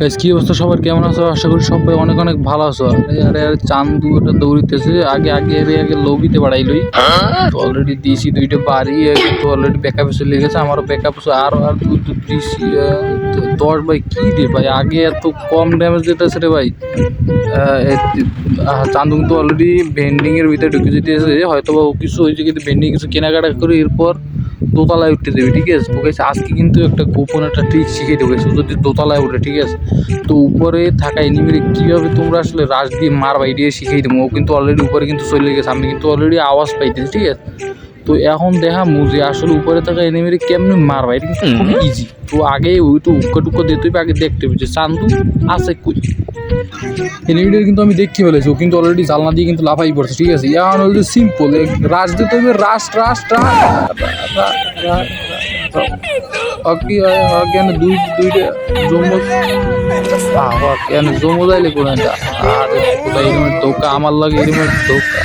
Guys কি অবস্থা সবার? কেমন আছো? আশা করি সবাই অনেক অনেক ভালো আছো। আরে আরে চান্দু এটা দৌড়িতেছে। আগে আগে আগে আগে লবিতে বাড়াইলই তো অলরেডি দিয়েছি দুইটা বাড়ি কিন্তু অলরেডি ব্যাকআপে চলে গেছে। আমারও ব্যাকআপ আরও, আর দিয়েছি দশ ভাই, কি রে ভাই? আগে এত কম ড্যামেজ দিতেছে রে ভাই। চান্দু কিন্তু অলরেডি ভেন্ডিং এর ভিতরে ঢুকে যেতেছে। হয়তো বা কিছু হয়েছে, কিন্তু ভেন্ডিং কিছু কেনাকাটা করে এরপর দোতলায় উঠতে দেবে ঠিক আছে? ওকে আজকে কিন্তু একটা গোপন একটা ট্রিক শিখিয়ে দেবো যদি দোতলায় উঠে ঠিক আছে? তো উপরে থাকা এনিমিরে কীভাবে তোমরা আসলে রাশ দিয়ে মার বাই দিয়ে শিখিয়ে দেবো। ও কিন্তু অলরেডি উপরে কিন্তু চলে গেছে আমি কিন্তু অলরেডি আওয়াজ পাইতেছি ঠিক আছে? তো এখন দেখা মুজে আসলে উপরে থাকা এনিমিরে কেমনি মারবা এটা কিন্তু খুব ইজি তো আগে ওই তো উক্কা টুক্কা দিতে হবে আগে দেখতে হবে যে চান্দু আছে কই? এনিমিটার কিন্তু আমি দেখতে ফেলেছি ও কিন্তু অলরেডি জালনা দিয়ে কিন্তু লাফাই পড়ছে, ঠিক আছে? ইয়ান অলরেডি সিম্পল রাশ দিতে হবে রাশ রাশ কেন দুই, দুইটা জমজ কেন জমজ আইলে কোনটা আর, কোথায় এরকম ধোকা? আমার লাগে এরকম ধোকা।